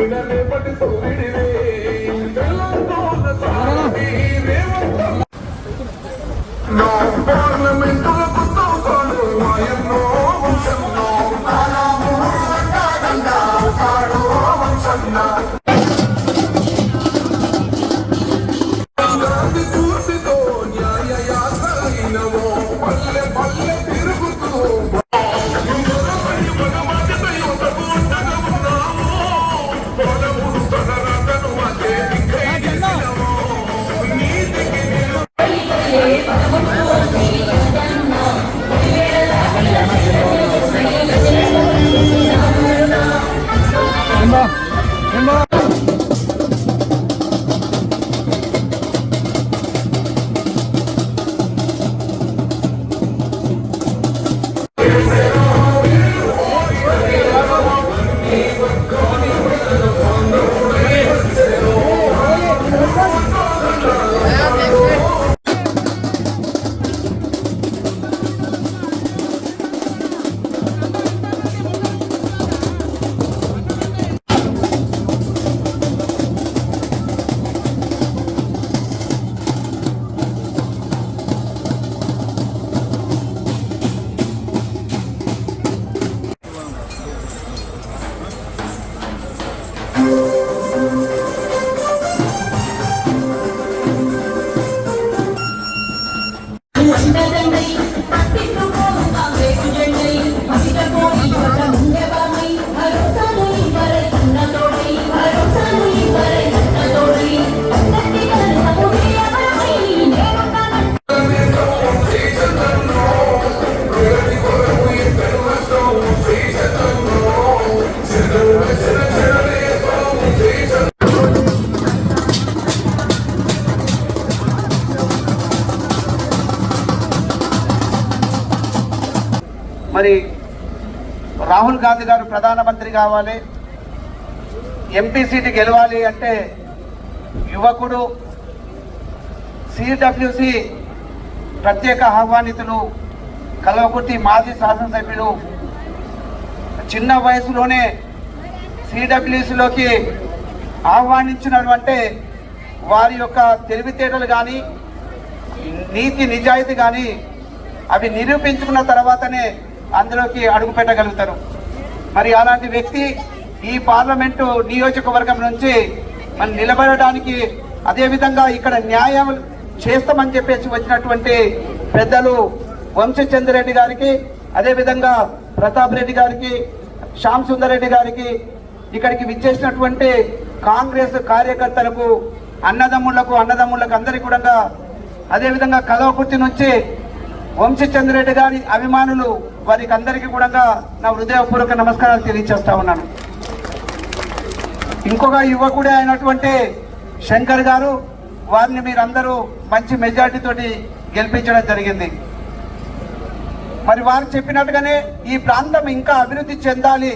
పుస్తకానికై మండిన సూర్యుడివే. తెలంగాణ రాహుల్ గాంధీ గారు ప్రధానమంత్రి కావాలి. ఎంపీ సీటు గెలవాలి అంటే యువకుడు సిడబ్ల్యూసి ప్రత్యేక ఆహ్వానితులు కల్వకుర్తి మాజీ శాసనసభ్యులు చిన్న వయసులోనే సిడబ్ల్యూసిలోకి ఆహ్వానించినారు అంటే వారి యొక్క తెలివితేటలు కానీ నీతి నిజాయితీ కానీ అవి నిరూపించుకున్న తర్వాతనే అందులోకి అడుగు పెట్టగలుగుతారు. మరి అలాంటి వ్యక్తి ఈ పార్లమెంటు నియోజకవర్గం నుంచి మనం నిలబడడానికి అదేవిధంగా ఇక్కడ న్యాయం చేస్తామని చెప్పేసి వచ్చినటువంటి పెద్దలు వంశచంద్రెడ్డి గారికి అదేవిధంగా ప్రతాప్ రెడ్డి గారికి శ్యామ్ సుందర్ రెడ్డి గారికి ఇక్కడికి విచ్చేసినటువంటి కాంగ్రెస్ కార్యకర్తలకు అన్నదమ్ముళ్ళకు అన్నదమ్ముళ్ళకు అందరికీ కూడా అదేవిధంగా కలవకుర్తి నుంచి వంశచంద్రెడ్డి గారి అభిమానులు వారికి అందరికీ కూడా నా హృదయపూర్వక నమస్కారాలు తెలియజేస్తా ఉన్నాను. ఇంకొక యువకుడే అయినటువంటి శంకర్ గారు వారిని మీరందరూ మంచి మెజార్టీతోటి గెలిపించడం జరిగింది. మరి వారు చెప్పినట్టుగానే ఈ ప్రాంతం ఇంకా అభివృద్ధి చెందాలి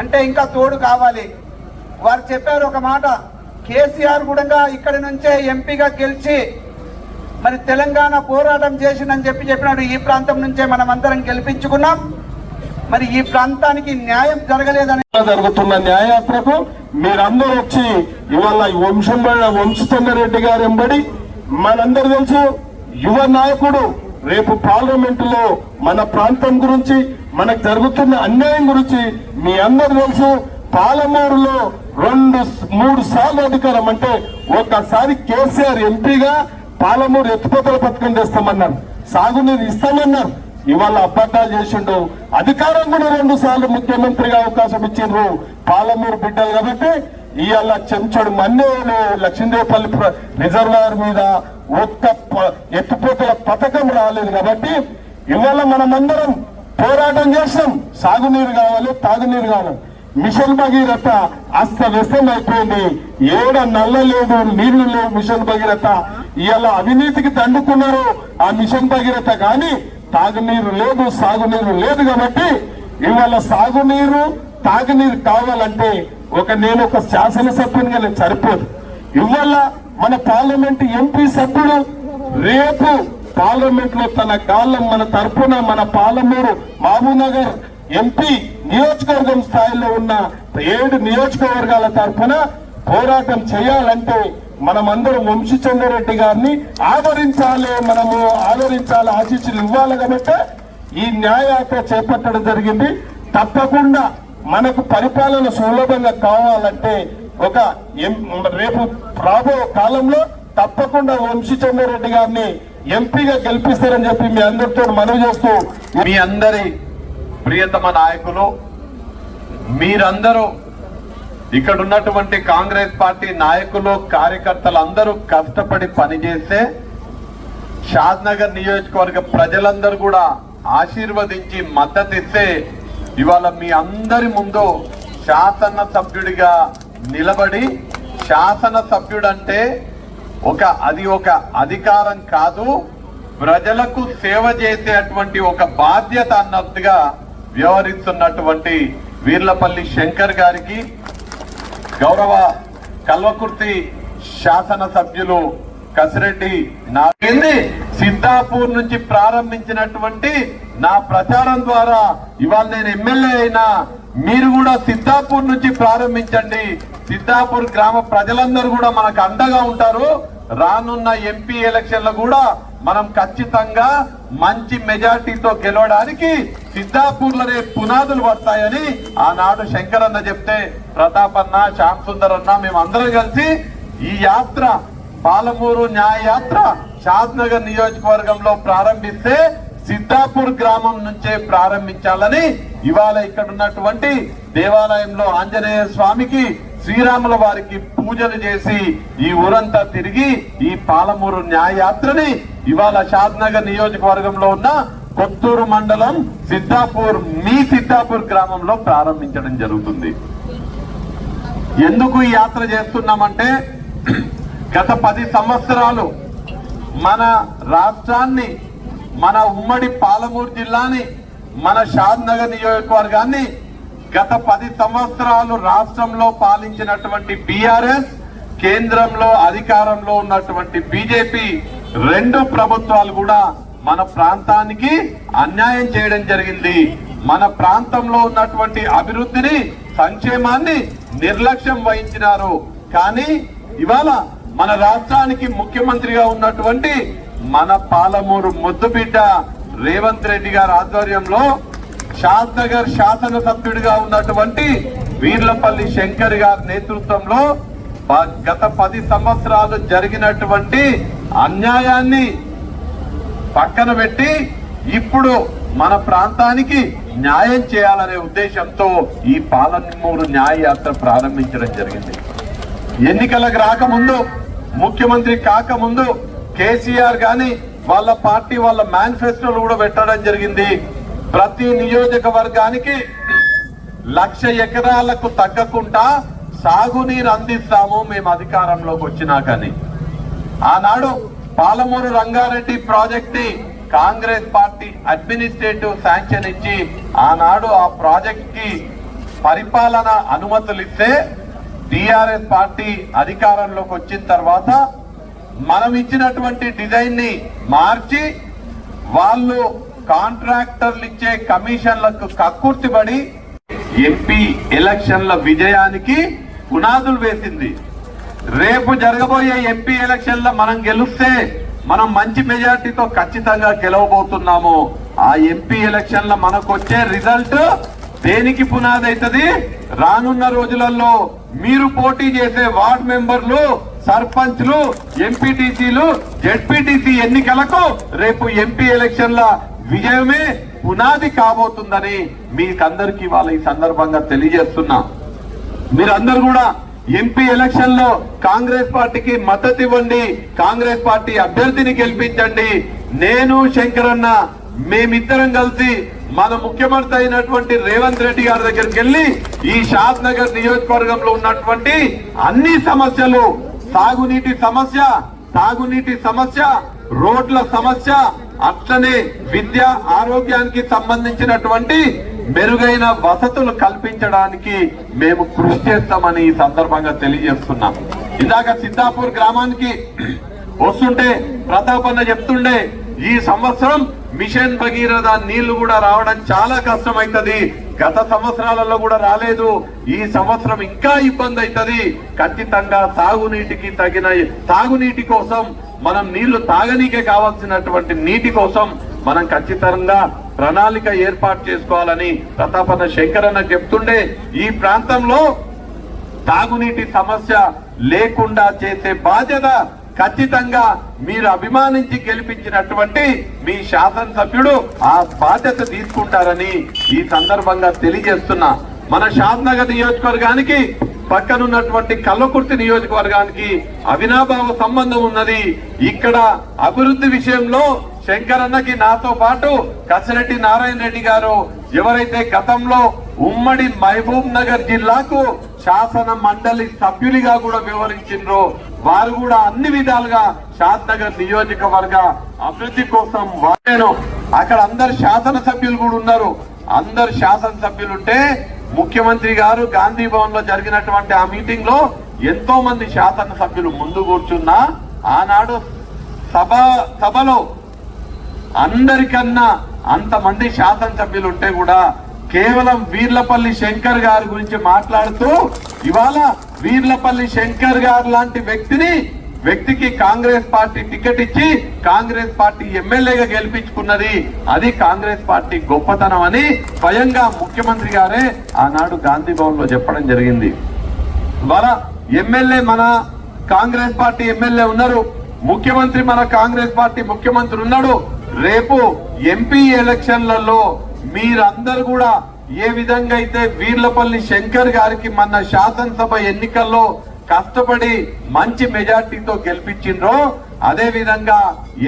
అంటే ఇంకా తోడు కావాలి. వారు చెప్పారు ఒక మాట కేసీఆర్ కూడా ఇక్కడి నుంచే ఎంపీగా గెలిచి మరి తెలంగాణ పోరాటం చేసిందని చెప్పి చెప్పినాడు. ఈ ప్రాంతం నుంచే మనం అందరం గెలిపించుకున్నాం. మరి ఈ ప్రాంతానికి న్యాయం జరగలేదని జరుగుతున్న న్యాయయాత్రకు మీరందరూ వచ్చి ఇవాళ ఈ వంశం వంశచంద్రరెడ్డి గారు ఎంబడి మనందరూ తెలుసు యువ నాయకుడు రేపు పార్లమెంట్లో మన ప్రాంతం గురించి మనకు జరుగుతున్న అన్యాయం గురించి మీ అందరు తెలుసు. పాలమూరులో రెండు మూడు సార్లు అధికారం అంటే ఒకసారి కేసీఆర్ ఎంపీగా పాలమూరు ఎత్తిపోతల పథకం తెస్తామన్నారు సాగునీరు ఇస్తామన్నారు. ఇవాళ అబద్ధాలు చేసిండు అధికారం కూడా రెండు సార్లు ముఖ్యమంత్రిగా అవకాశం ఇచ్చిండ్రు పాలమూరు బిడ్డలు కాబట్టి ఇవాళ చెంచడు మన్నేలు లక్ష్మీదేవపల్లి రిజర్వాయర్ మీద ఒక్క ప- ఎత్తిపోతల పథకం రాలేదు కాబట్టి ఇవాళ మనమందరం పోరాటం చేస్తాం. సాగునీరు కావాలి తాగునీరు కావాలి. మిషన్ భగీరథ అస్తవ్యస్తం అయిపోయింది ఏడ నల్ల లేదు నీళ్ళు లేవు మిషన్ భగీరథ. ఇవాళ అవినీతికి దండుకున్నారు. ఆ మిషన్ భగీరథ కానీ తాగునీరు లేదు సాగునీరు లేదు కాబట్టి ఇవాళ సాగునీరు తాగునీరు కావాలంటే ఒక నేను ఒక శాసనసభ్యునిగా నేను సరిపోదు. ఇవాళ మన పార్లమెంట్ ఎంపీ సభ్యుడు రేపు పార్లమెంట్లో తన గాలం మన తరపున మన పాలమూరు మహబూబ్నగర్ ఎంపీ నియోజకవర్గం స్థాయిలో ఉన్న ఏడు నియోజకవర్గాల తరపున పోరాటం చేయాలంటే మనమందరం వంశీచంద్రరెడ్డి గారిని ఆదరించాలి మనము ఆదరించాలి ఆశీస్సులు ఇవ్వాలి కాబట్టి ఈ న్యాయయాత్ర చేపట్టడం జరిగింది. తప్పకుండా మనకు పరిపాలన సులభంగా కావాలంటే ఒక ఎం- రేపు రాబో కాలంలో తప్పకుండా వంశీచందరెడ్డి గారిని ఎంపీగా గెలిపిస్తారని చెప్పి మీ అందరితో మనవి చేస్తూ మీ అందరి ప్రియతమ నాయకులు మీరందరూ ఇక్కడ ఉన్నటువంటి కాంగ్రెస్ పార్టీ నాయకులు కార్యకర్తలు అందరూ కష్టపడి పనిచేస్తే షాద్నగర్ నియోజకవర్గ ప్రజలందరూ కూడా ఆశీర్వదించి మద్దతు ఇస్తే ఇవాళ మీ అందరి ముందు శాసన సభ్యుడిగా నిలబడి శాసన సభ్యుడంటే ఒక అది ఒక అధికారం కాదు. ప్రజలకు సేవ చేసేటువంటి ఒక బాధ్యత అన్నట్టుగా వ్యవహరిస్తున్నటువంటి వీర్లపల్లి శంకర్ గారికి గౌరవ కల్వకుర్తి శాసన సభ్యులు కసిరెడ్డి నాగేంది సిద్ధాపూర్ నుంచి ప్రారంభించినటువంటి నా ప్రచారం ద్వారా ఇవాళ నేను ఎమ్మెల్యే అయినా మీరు కూడా సిద్ధాపూర్ నుంచి ప్రారంభించండి. సిద్ధాపూర్ గ్రామ ప్రజలందరూ కూడా మనకు అండగా ఉంటారు. రానున్న ఎంపీ ఎలక్షన్లు కూడా మనం ఖచ్చితంగా మంచి మెజార్టీతో గెలవడానికి సిద్ధాపూర్లోనే పునాదులు పడతాయని ఆనాడు శంకర్ అన్న చెప్తే ప్రతాప్ అన్న శ్యామ్ సుందర్ అన్న మేమందరం కలిసి ఈ యాత్ర పాలమూరు న్యాయ యాత్ర షాద్నగర్ నియోజకవర్గంలో ప్రారంభిస్తే సిద్ధాపూర్ గ్రామం నుంచే ప్రారంభించాలని ఇవాళ ఇక్కడ ఉన్నటువంటి దేవాలయంలో ఆంజనేయ స్వామికి శ్రీరాముల వారికి పూజలు చేసి ఈ ఊరంతా తిరిగి ఈ పాలమూరు న్యాయ యాత్రని ఇవాళ షాద్ నగర్ నియోజకవర్గంలో ఉన్న కొత్తూరు మండలం సిద్ధాపూర్ మీ సిద్ధాపూర్ గ్రామంలో ప్రారంభించడం జరుగుతుంది. ఎందుకు ఈ యాత్ర చేస్తున్నామంటే గత పది సంవత్సరాలు మన రాష్ట్రాన్ని మన ఉమ్మడి పాలమూరు జిల్లాని మన షాద్ నగర్ నియోజకవర్గాన్ని గత పది సంవత్సరాలు రాష్ట్రంలో పాలించినటువంటి బీఆర్ఎస్ కేంద్రంలో అధికారంలో ఉన్నటువంటి బీజేపీ రెండు ప్రభుత్వాలు కూడా మన ప్రాంతానికి అన్యాయం చేయడం జరిగింది. మన ప్రాంతంలో ఉన్నటువంటి అభివృద్ధిని సంక్షేమాన్ని నిర్లక్ష్యం వహించినారు. కానీ ఇవాళ మన రాష్ట్రానికి ముఖ్యమంత్రిగా ఉన్నటువంటి మన పాలమూరు ముద్దుబిడ్డ రేవంత్ రెడ్డి గారి ఆధ్వర్యంలో శాస్త్రగర్ శాసనసభ్యుడిగా ఉన్నటువంటి వీర్లపల్లి శంకర్ గారి నేతృత్వంలో గత పది సంవత్సరాలు జరిగినటువంటి అన్యాయాన్ని పక్కన పెట్టి ఇప్పుడు మన ప్రాంతానికి న్యాయం చేయాలనే ఉద్దేశంతో ఈ పాలమూరు న్యాయ యాత్ర ప్రారంభించడం జరిగింది. ఎన్నికలకు రాకముందు ముఖ్యమంత్రి కాకముందు కేసీఆర్ గాని వాళ్ళ పార్టీ వాళ్ళ మేనిఫెస్టోలు కూడా పెట్టడం జరిగింది. ప్రతి నియోజకవర్గానికి లక్ష ఎకరాలకు తగ్గకుండా సాగునీరు అందిస్తాము మేము అధికారంలోకి వచ్చినాకని ఆనాడు పాలమూరు రంగారెడ్డి ప్రాజెక్ట్ని కాంగ్రెస్ పార్టీ అడ్మినిస్ట్రేటివ్ శాంక్షన్ ఇచ్చి ఆనాడు ఆ ప్రాజెక్ట్కి పరిపాలన అనుమతులు ఇస్తే టిఆర్ఎస్ పార్టీ అధికారంలోకి వచ్చిన తర్వాత మనం ఇచ్చినటువంటి డిజైన్ని మార్చి వాళ్ళు కాంట్రాక్టర్లు ఇచ్చే కమిషన్లకు కక్కుర్తిబడి ఎంపీ ఎలక్షన్ల విజయానికి పునాదులు వేసింది. రేపు జరగబోయే ఎంపీ ఎలక్షన్లో మనం గెలిస్తే మనం మంచి మెజార్టీతో ఖచ్చితంగా గెలవబోతున్నాము. ఆ ఎంపీ ఎలక్షన్ల మనకు వచ్చే రిజల్ట్ దేనికి పునాది అవుతుంది రానున్న రోజులలో మీరు పోటీ చేసే వార్డ్ మెంబర్లు సర్పంచ్లు ఎంపీటీసీలు జెడ్పీటీసీ ఎన్నికలకు రేపు ఎంపీ ఎలక్షన్ల విజయమే పునాది కాబోతుందని మీకందరికీ వాళ్ళ ఈ సందర్భంగా తెలియజేస్తున్నా. మీరందరూ కూడా ఎంపీ ఎలక్షన్లో కాంగ్రెస్ పార్టీకి మద్దతు ఇవ్వండి కాంగ్రెస్ పార్టీ అభ్యర్థిని గెలిపించండి. నేను శంకరన్న మేమిద్దరం కలిసి మన ముఖ్యమంత్రి అయినటువంటి రేవంత్ రెడ్డి గారి దగ్గరికి వెళ్ళి ఈ షాద్ నగర్ నియోజకవర్గంలో ఉన్నటువంటి అన్ని సమస్యలు సాగునీటి సమస్య తాగునీటి సమస్య రోడ్ల సమస్య అట్లనే విద్య ఆరోగ్యానికి సంబంధించినటువంటి మెరుగైన వసతులు కల్పించడానికి మేము కృషి చేస్తామని ఈ సందర్భంగా తెలియజేస్తున్నాం. ఇందాక సిద్ధాపూర్ గ్రామానికి వస్తుంటే ప్రతాపన్న చెప్తుండే ఈ సంవత్సరం మిషన్ భగీరథ నీళ్ళు కూడా రావడం చాలా కష్టం గత సంవత్సరాలలో కూడా రాలేదు. ఈ సంవత్సరం ఇంకా ఇబ్బంది అవుతుంది ఖచ్చితంగా తాగునీటికి తగిన తాగునీటి కోసం మనం నీళ్ళు తాగనీకే కావాల్సినటువంటి నీటి కోసం మనం ఖచ్చితంగా ప్రణాళిక ఏర్పాటు చేసుకోవాలని ప్రతాపన్న శంకరన్న చెప్తుండే ఈ ప్రాంతంలో తాగునీటి సమస్య లేకుండా చేసే బాధ్యత ఖచ్చితంగా మీరు అభిమానించి గెలిపించినటువంటి మీ శాసనసభ్యుడు ఆ బాధ్యత తీసుకుంటారని ఈ సందర్భంగా తెలియజేస్తున్నా. మన శాసనగర్ నియోజకవర్గానికి పక్కనున్నటువంటి కల్లకుర్తి నియోజకవర్గానికి అవినాభావ సంబంధం ఉన్నది. ఇక్కడ అభివృద్ధి విషయంలో శంకరన్నకి నాతో పాటు కసిరెడ్డి నారాయణ రెడ్డి గారు ఎవరైతే గతంలో ఉమ్మడి మహబూబ్ నగర్ జిల్లాకు శాసన మండలి సభ్యులుగా కూడా వివరించారు వారు కూడా అన్ని విధాలుగా షాద్ నగర్ నియోజకవర్గ అభివృద్ధి కోసం వాడాను అక్కడ అందరు శాసన సభ్యులు కూడా ఉన్నారు. అందరు శాసన సభ్యులు ఉంటే ముఖ్యమంత్రి గారు గాంధీ భవన్లో జరిగినటువంటి ఆ మీటింగ్లో ఎంతో మంది శాసన సభ్యులు ముందు కూర్చున్నా ఆనాడు సభ సభలో అందరికన్నా అంతమంది శాసన సభ్యులు ఉంటే కూడా కేవలం వీర్లపల్లి శంకర్ గారి గురించి మాట్లాడుతూ ఇవాళ వీర్లపల్లి శంకర్ గారు లాంటి వ్యక్తిని వ్యక్తికి కాంగ్రెస్ పార్టీ టికెట్ ఇచ్చి కాంగ్రెస్ పార్టీ ఎమ్మెల్యేగా గెలిపించుకున్నది. అది కాంగ్రెస్ పార్టీ గొప్పతనం అని స్వయంగా ముఖ్యమంత్రి గారే ఆనాడు గాంధీ భవన్లో చెప్పడం జరిగింది. ఇవాళ ఎమ్మెల్యే మన కాంగ్రెస్ పార్టీ ఎమ్మెల్యే ఉన్నారు. ముఖ్యమంత్రి మన కాంగ్రెస్ పార్టీ ముఖ్యమంత్రి ఉన్నాడు. రేపు ఎంపీ ఎలక్షన్లలో మీరందరూ కూడా ఏ విధంగా అయితే వీర్లపల్లి శంకర్ గారికి మన శాసనసభ ఎన్నికల్లో కష్టపడి మంచి మెజార్టీతో గెలిపించిండ్రో అదే విధంగా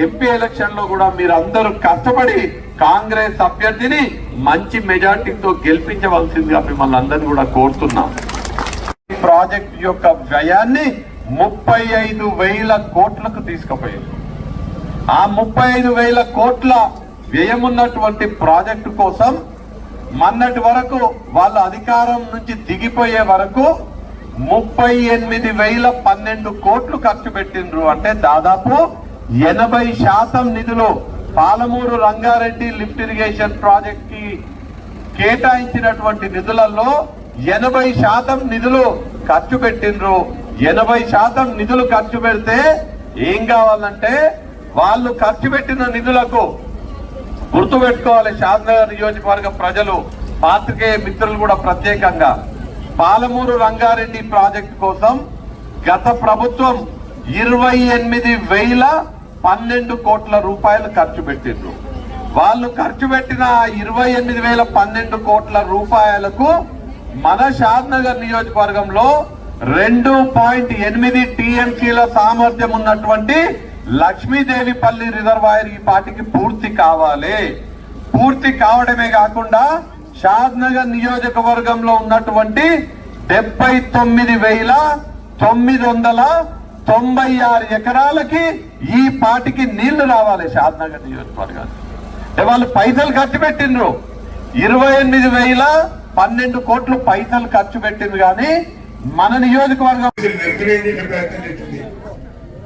ఎంపీ ఎలక్షన్లో కూడా మీరు అందరూ కష్టపడి కాంగ్రెస్ అభ్యర్థిని మంచి మెజార్టీతో గెలిపించవలసిందిగా మిమ్మల్ని అందరినీ కూడా కోరుతున్నాం. ఈ ప్రాజెక్ట్ యొక్క వ్యయాన్ని ముప్పై ఐదు వేల కోట్లకు తీసుకుపోయింది ఆ ముప్పై ఐదు వేల కోట్ల వ్యయం ఉన్నటువంటి ప్రాజెక్టు కోసం మొన్నటి వరకు వాళ్ళ అధికారం నుంచి దిగిపోయే వరకు ముప్పై ఎనిమిది వేల పన్నెండు కోట్లు ఖర్చు పెట్టిండ్రు. అంటే దాదాపు ఎనభై శాతం నిధులు పాలమూరు రంగారెడ్డి లిఫ్ట్ ఇరిగేషన్ ప్రాజెక్ట్కి కేటాయించినటువంటి నిధులలో ఎనభై శాతం నిధులు ఖర్చు పెట్టిండ్రు. ఎనభై శాతం నిధులు ఖర్చు పెడితే ఏం కావాలంటే వాళ్ళు ఖర్చు పెట్టిన నిధులకు గుర్తుపెట్టుకోవాలి షాద్నగర్ నియోజకవర్గ ప్రజలు పాత్రికేయ మిత్రులు కూడా ప్రత్యేకంగా. పాలమూరు రంగారెడ్డి ప్రాజెక్టు కోసం గత ప్రభుత్వం ఇరవై ఎనిమిది వేల పన్నెండు కోట్ల రూపాయలు ఖర్చు పెట్టిండ్రు. వాళ్ళు ఖర్చు పెట్టిన ఇరవై ఎనిమిది వేల పన్నెండు కోట్ల రూపాయలకు మన షాద్నగర్ నియోజకవర్గంలో రెండు పాయింట్ ఎనిమిది టీఎంసీల సామర్థ్యం ఉన్నటువంటి లక్ష్మీదేవిపల్లి రిజర్వాయర్ ఈ పార్టీకి పూర్తి కావాలి. పూర్తి కావడమే కాకుండా షాద్నగర్ నియోజకవర్గంలో ఉన్నటువంటి డెబ్బై తొమ్మిది వేల తొమ్మిది వందల తొంభై ఆరు ఎకరాలకి ఈ పాటికి నీళ్ళు రావాలి షాద్నగర్ నియోజకవర్గానికి. వాళ్ళు పైసలు ఖర్చు పెట్టిండ్రు. ఇరవై ఎనిమిది వేల పన్నెండు కోట్లు పైసలు ఖర్చు పెట్టింది కానీ మన నియోజకవర్గం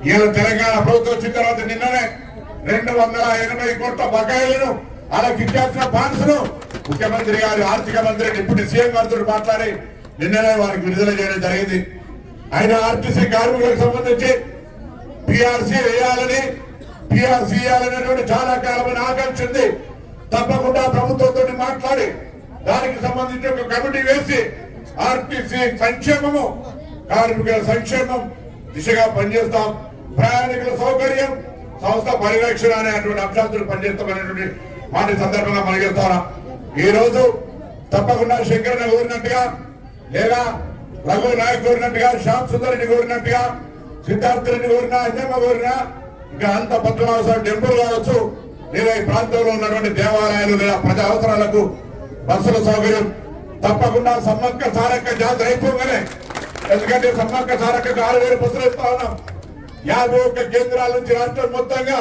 నిర్వీర్య తెలంగాణ ప్రభుత్వం వచ్చిన తర్వాత నిన్ననే రెండు వందల ఎనభై కోట్ల బకాయిలను అలాగే ఇచ్చాల్సిన బాన్స్ను ముఖ్యమంత్రి గారు ఆర్థిక మంత్రి డిప్యూటీ సీఎం గారితో మాట్లాడి నిన్ననే వారికి విడుదల చేయడం జరిగింది. ఆయన ఆర్టీసీ కార్మికులకు సంబంధించి పిఆర్సీ వేయాలని పిఆర్సీ వేయాలనేటువంటి చాలా కాలమైన ఆకాంక్ష ఉంది. తప్పకుండా ప్రభుత్వంతో మాట్లాడి దానికి సంబంధించి ఒక కమిటీ వేసి ఆర్టీసీ సంక్షేమము కార్మికుల సంక్షేమం దిశగా పనిచేస్తాం. ప్రయాణికుల సౌకర్యం సంస్థ పరిరక్షణ అనేటువంటి అంశాలు పనిచేస్తామనేటువంటి మాట ఈ సందర్భంగా మనగిస్తారా ఈ రోజు తప్పకుండా శంకరన్న కోరినట్టుగా లేదా రఘు నాయక్ కోరినట్టుగా శ్యామ్ సుందరిని కోరినట్టుగా సిద్ధార్థుని కోరినా అన్నమ్మ కోరినా ఇంకా అంత పద్మనాభ టెంపుల్ కావచ్చు లేదా ఈ ప్రాంతంలో ఉన్నటువంటి దేవాలయాలు లేదా ప్రజా అవసరాలకు బస్సుల సౌకర్యం తప్పకుండా సమ్మక్క సారక్క జాతర అయిపోగానే ఎందుకంటే సమ్మక్క సారక్కకు ఆరు వేలు బస్సులు ఇస్తా ఉన్నాం. యాభై ఒక్క కేంద్రాల నుంచి రాష్ట్రం మొత్తంగా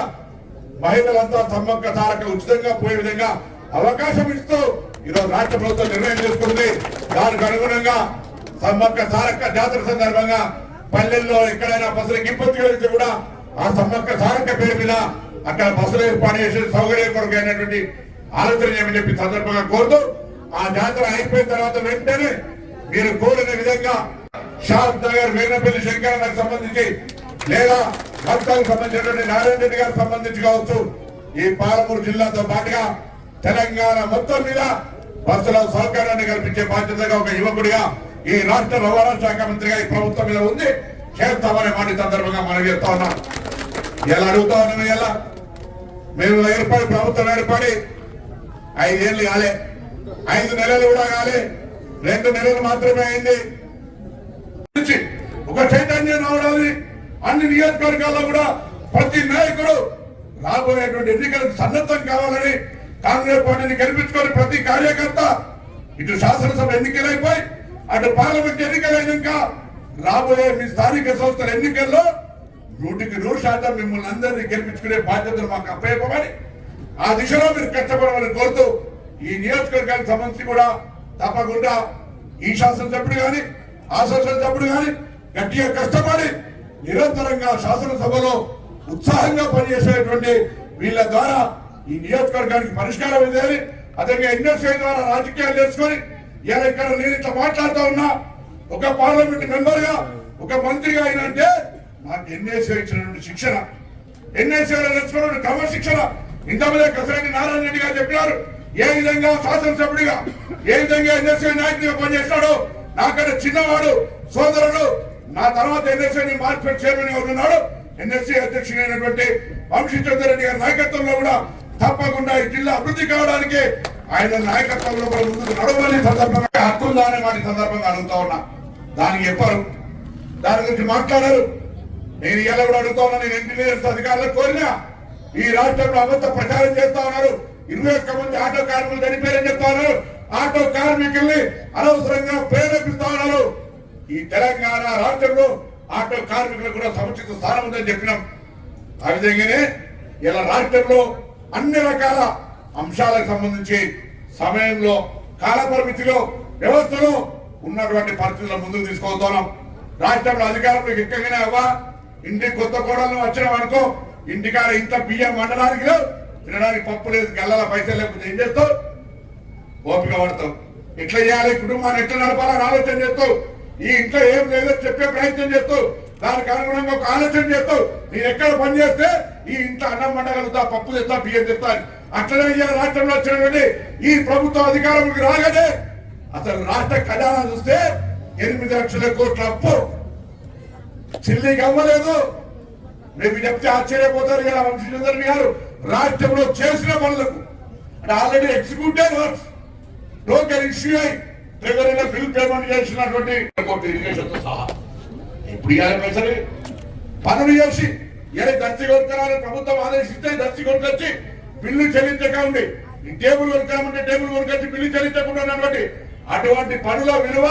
మహిళలంతా సమ్మక్క తారక ఉచితంగా పోయే విధంగా అవకాశం ఇస్తూ ఈరోజు రాష్ట్ర ప్రభుత్వం నిర్ణయం తీసుకుంది దానికి అనుగుణంగా సమ్మక్క సారక్క జాతర సందర్భంగా పల్లెల్లో ఎక్కడైనా బస్సులకు ఇబ్బంది కలిగితే కూడా ఆ సమ్మక్క సారక్క పేరు మీద అక్కడ బస్సులు ఏర్పాటు చేసే సౌకర్యం కొరకు అయినటువంటి ఆలోచన ఏమని చెప్పి సందర్భంగా కోరుతూ ఆ జాతర అయిపోయిన తర్వాత వెంటనే మీరు కోరిన విధంగా షాద్ నగర్ వీరపల్లి శంకర్ సంబంధించి లేదా భక్తులకు సంబంధించినటువంటి నారాయణ రెడ్డి గారికి సంబంధించి కావచ్చు ఈ పాలమూరు జిల్లాతో పాటుగా తెలంగాణ మొత్తం మీద బస్సుల సౌకర్యాన్ని కల్పించే బాధ్యతగా ఒక యువకుడిగా ఈ రాష్ట్ర రవాణా శాఖ మంత్రిగా ఈ ప్రభుత్వం మీద ఉంది. చేస్తామనే మాట సందర్భంగా మనం చెప్తా ఉన్నాం. ఎలా అడుగుతా ఉన్నాం ఎలా మేము ఏర్పడి ప్రభుత్వం ఏర్పడి ఐదేళ్ళు కాలే. ఐదు నెలలు కూడా కాలే. రెండు నెలలు మాత్రమే అయింది. ఒక చైతన్యం రావడానికి అన్ని నియోజకవర్గాల్లో కూడా ప్రతి నాయకుడు రాబోయేటువంటి ఎన్నికలకు సన్నద్ధం కావాలని కాంగ్రెస్ పార్టీని గెలిపించుకొని ప్రతి కార్యకర్త ఇటు శాసనసభ ఎన్నికలైపోయి అటు పార్లమెంట్ ఎన్నికలైనాక రాబోయే మీ స్థానిక సంస్థల ఎన్నికల్లో నూటికి నూరు శాతం మిమ్మల్ని అందరినీ గెలిపించుకునే బాధ్యతలు మాకు అప్పయ్యమని ఆ దిశలో మీరు కష్టపడమని కోరుతూ ఈ నియోజకవర్గానికి సంబంధించి కూడా తప్పకుండా ఈ శాసనసభ్యుడు కానీ ఆ శాసనసభ్యుడు కానీ గట్టిగా కష్టపడి నిరంతరంగా శాసనసభలో ఉత్సాహంగా పనిచేసేటువంటి వీళ్ళ ద్వారా ఈ నియోజకవర్గానికి పరిష్కారం ఇదేది అదేవిధంగా ఎన్ఎస్ఐ ద్వారా రాజకీయాలు నేర్చుకొని ఇలా ఇక్కడ నేను ఇట్లా మాట్లాడుతూ ఉన్నా. ఒక పార్లమెంట్ మెంబర్గా ఒక మంత్రిగా అయినంటే నాకు ఎన్ఎస్ఐ ఇచ్చినటువంటి శిక్షణ ఎన్ఎస్ఏలో నేర్చుకున్న క్రమశిక్షణ ఇంతమంది కసిరెడ్డి నారాయణ రెడ్డి గారు చెప్పినారు ఏ విధంగా శాసనసభ్యుడిగా ఏ విధంగా ఎన్ఎస్ఏ నాయకుడిగా పనిచేస్తాడో. నాకన్నా చిన్నవాడు సోదరుడు నా తర్వాత ఎన్ఎస్ఏని మార్కెట్ చైర్మన్గా ఉన్నాడు ఎన్ఎస్సీ అధ్యక్షుడైనటువంటి వంశీ చౌదరెడ్డి గారి నాయకత్వంలో కూడా తప్పకుండా ఈ జిల్లా అభివృద్ధి కావడానికి ఆయన నాయకత్వంలో కూడా ముందుకు నడవని సందర్భంగా హక్కు ఉందని వాటి సందర్భంగా అడుగుతా ఉన్నా. దానికి చెప్పారు. దాని గురించి మాట్లాడారు. నేను ఇలా కూడా అడుగుతా ఉన్నా నేను ఇంజనీర్స్ అధికారులకు కోరినా ఈ రాష్ట్రంలో అబద్ధ ప్రచారం చేస్తా ఉన్నారు. ఇరవై ఒక్క మంది ఆటో కార్మికులు చనిపోయారని చెప్తా ఉన్నారు. ఆటో కార్మికుల్ని అనవసరంగా ప్రేరేపిస్తా ఉన్నారు. ఈ తెలంగాణ రాష్ట్రంలో ఆటో కార్మికులకు కూడా సముచిత స్థానం ఉందని చెప్పినాం. ఆ విధంగానే ఇలా రాష్ట్రంలో అన్ని రకాల అంశాలకు సంబంధించి సమయంలో కాలపరిమితిలో వ్యవస్థలు వ్యవస్థలో ఉన్నటువంటి పరిస్థితుల ముందుకు తీసుకుపోతున్నాం రాష్ట్రంలో అధికారులకు ఎక్కగానే అవ్వా ఇంటికి కొత్త కోడలు వచ్చినాం అనుకో ఇంటికాడ ఇంత బియ్యం వండడానికి తినడానికి పప్పు లేదు గల్లల పైసలు లేకపోతే ఏం చేస్తావు? ఓపిక పడతావు. ఎట్లా చేయాలి? కుటుంబాన్ని ఎట్లా నడపాలని ఆలోచన చేస్తావు? ఈ ఇంట్లో ఏం లేదో చెప్పే ప్రయత్నం చేస్తావు దానికి అనుగుణంగా ఒక ఆలోచన చేస్తావు నేను ఎక్కడ పని చేస్తే ఈ ఇంట్లో అన్నం వండగలుగుతా పప్పు తెస్తా బియ్యం తెస్తా అని. అట్లనే ఇవాళ రాష్ట్రంలో వచ్చినటువంటి ఈ ప్రభుత్వ అధికారంలోకి రాగానే అసలు రాష్ట్ర ఖజానా చూస్తే ఎనిమిది లక్షల కోట్ల అప్పు. చిల్లికి అవ్వలేదు రేపు చెప్తే ఆశ్చర్యపోతారు కదా వంశీచంద్రన్ గారు. రాష్ట్రంలో చేసిన పనులకు. అంటే already executive works token issue అయి ట్రెజరీలో బిల్ పేమెంట్ చేసినటువంటి కోర్టు ఇరిగేషన్తో సహా. ఎప్పుడు ఇవ్వాలి సరే పనులు చేసి ఏ దర్శి కొనుక్కరాలని ప్రభుత్వం ఆదేశిస్తే దర్శి కొనుకొచ్చి బిల్లు చెల్లించక ఉంది ఈ టేబుల్ కొనుక్కామంటే టేబుల్ కొనుకొచ్చి బిల్లు చెల్లించకుండా అటువంటి పనుల విలువ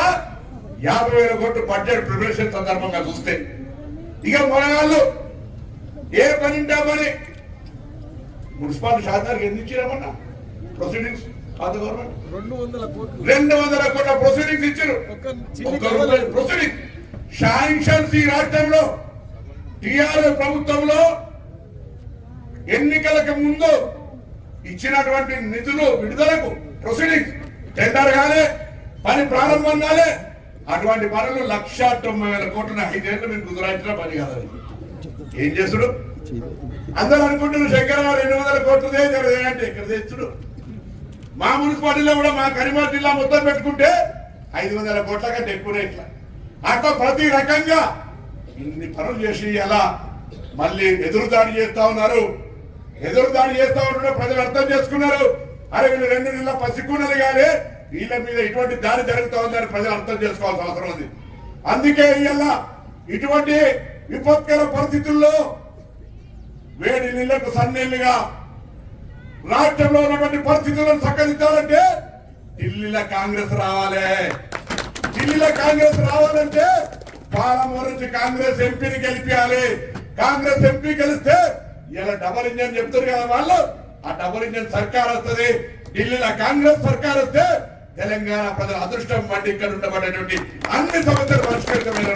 యాభై వేల కోట్లు బడ్జెట్ ప్రిపరేషన్ సందర్భంగా చూస్తే. ఇక మొనగాళ్ళు ఏ పని ఉంటామని మున్సిపాలిటీ షాదార్కి ఎందుకు ఇచ్చినామన్నా? ప్రొసీడింగ్స్ కాదు గవర్నమెంట్ రెండు వందల కోట్లు. రెండు వందల కోట్ల ప్రొసీడింగ్స్ ఇచ్చారు. ప్రొసీడింగ్ శాంక్షన్స్ ఈ రాష్ట్రంలో. టిఆర్ఎస్ ప్రభుత్వంలో ఎన్నికలకు ముందు ఇచ్చినటువంటి నిధులు విడుదలకు ప్రొసీడింగ్ టెండర్ కాలే పని ప్రారంభం కాలే. అటువంటి పనులు లక్ష తొంభై వేల కోట్ల ఐదేళ్ళు మీరు గుజరాయించిన పని కాదు. ఏం చేసుడు అందరూ అనుకుంటున్నారు శంకర రెండు వందల కోట్లదే అంటే ఇక్కడ తెచ్చుడు? మా మున్సిపాలిటీలో కూడా మా కరీంనగర్ జిల్లా మొత్తం పెట్టుకుంటే ఐదు వందల కోట్ల కంటే ఎక్కువనే ఇట్లా. అట్లా ప్రతి రకంగా ఇన్ని పనులు చేసి ఎలా మళ్ళీ ఎదురుదాడి చేస్తా ఉన్నారు. ఎదురుదాడి చేస్తా ఉంటుంటే ప్రజలు అర్థం చేసుకున్నారు. అరే వీళ్ళు రెండు నెలల పసిక్కున్నది కానీ వీళ్ళ మీద ఇటువంటి దాడి జరుగుతూ ఉందని ప్రజలు అర్థం చేసుకోవాల్సిన అవసరం ఉంది. అందుకే ఇవాళ ఇటువంటి విపత్కర పరిస్థితుల్లో వేడి నీళ్ళకు సన్నీళ్ళుగా రాష్ట్రంలో ఉన్నటువంటి పరిస్థితులను చక్కదిద్దాలంటే ఢిల్లీలో కాంగ్రెస్ రావాలి. ఢిల్లీలో కాంగ్రెస్ రావాలంటే పాలమూరు నుంచి కాంగ్రెస్ ఎంపీని గెలిపించాలి కాంగ్రెస్ ఎంపీ గెలిస్తే ఇలా డబల్ ఇంజన్ చెప్తారు కదా వాళ్ళు. ఆ డబల్ ఇంజన్ సర్కార్ వస్తుంది. ఢిల్లీలో కాంగ్రెస్ సర్కార్ వస్తే తెలంగాణ ప్రజల అదృష్టం వంటి ఇక్కడ ఉండబడేటువంటి అన్ని సమస్యలు పరిష్కరించమైన